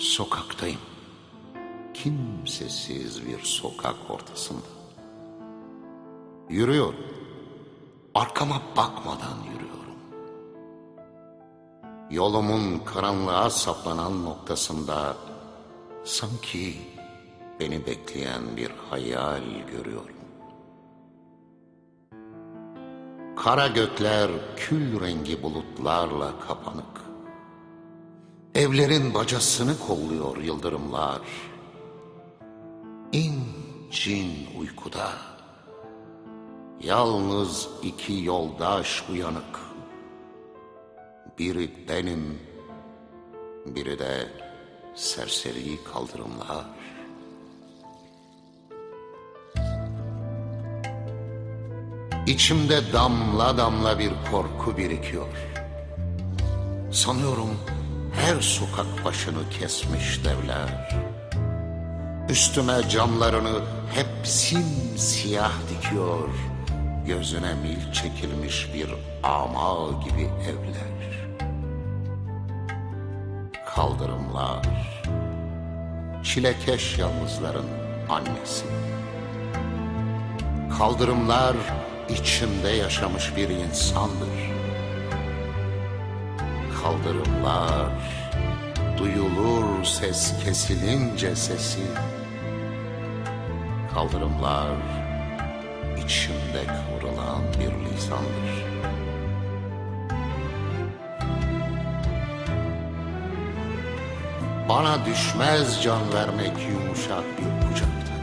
Sokaktayım. Kimsesiz bir sokak ortasında. Yürüyorum. Arkama bakmadan yürüyorum. Yolumun karanlığa saplanan noktasında sanki beni bekleyen bir hayal görüyorum. Kara gökler kül rengi bulutlarla kapanık. Evlerin bacasını kolluyor yıldırımlar. İn cin uykuda. Yalnız iki yoldaş uyanık. Biri benim, biri de serseri kaldırımlar. İçimde damla damla bir korku birikiyor. Sanıyorum her sokak başını kesmiş devler. Üstüme camlarını hep simsiyah dikiyor. Gözüne mil çekilmiş bir ama gibi evler. Kaldırımlar, çilekeş yalnızların annesi. Kaldırımlar içinde yaşamış bir insandır. Kaldırımlar duyulur ses kesilince sesi. Kaldırımlar içimde kıvrılan bir lisandır. Bana düşmez can vermek yumuşak bir kucakta.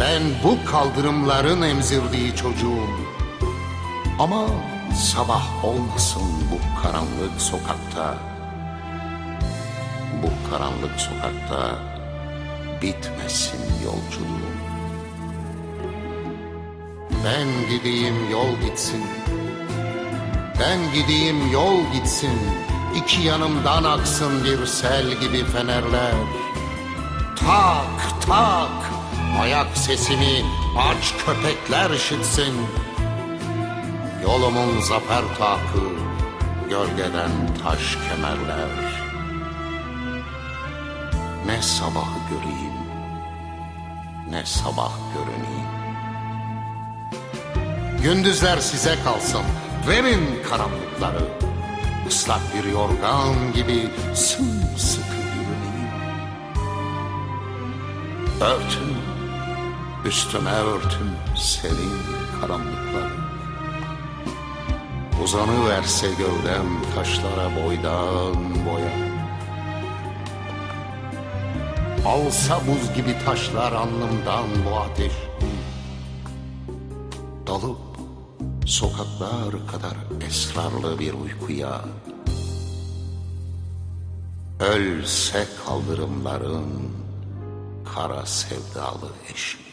Ben bu kaldırımların emzirdiği çocuğum. Ama sabah olmasın bu karanlık sokakta. Bu karanlık sokakta bitmesin yolculuğum. Ben gideyim yol gitsin. Ben gideyim yol gitsin. İki yanımdan aksın bir sel gibi fenerler. Tak tak ayak sesini aç köpekler işitsin. Yolumun zafer takı gölgeden taş kemerler. Ne sabahı göreyim ne sabah görüneyim. Gündüzler size kalsın verin karanlıkları. Islak bir yorgan gibi sımsıkı yürüneyim. Örtün, üstüme örtün serin karanlıkları. Uzanıverse gövdem taşlara boydan boya. Alsa buz gibi taşlar alnımdan bu ateş. Dalıp sokaklar kadar esrarlı bir uykuya. Ölse kaldırımların kara sevdalı eşi.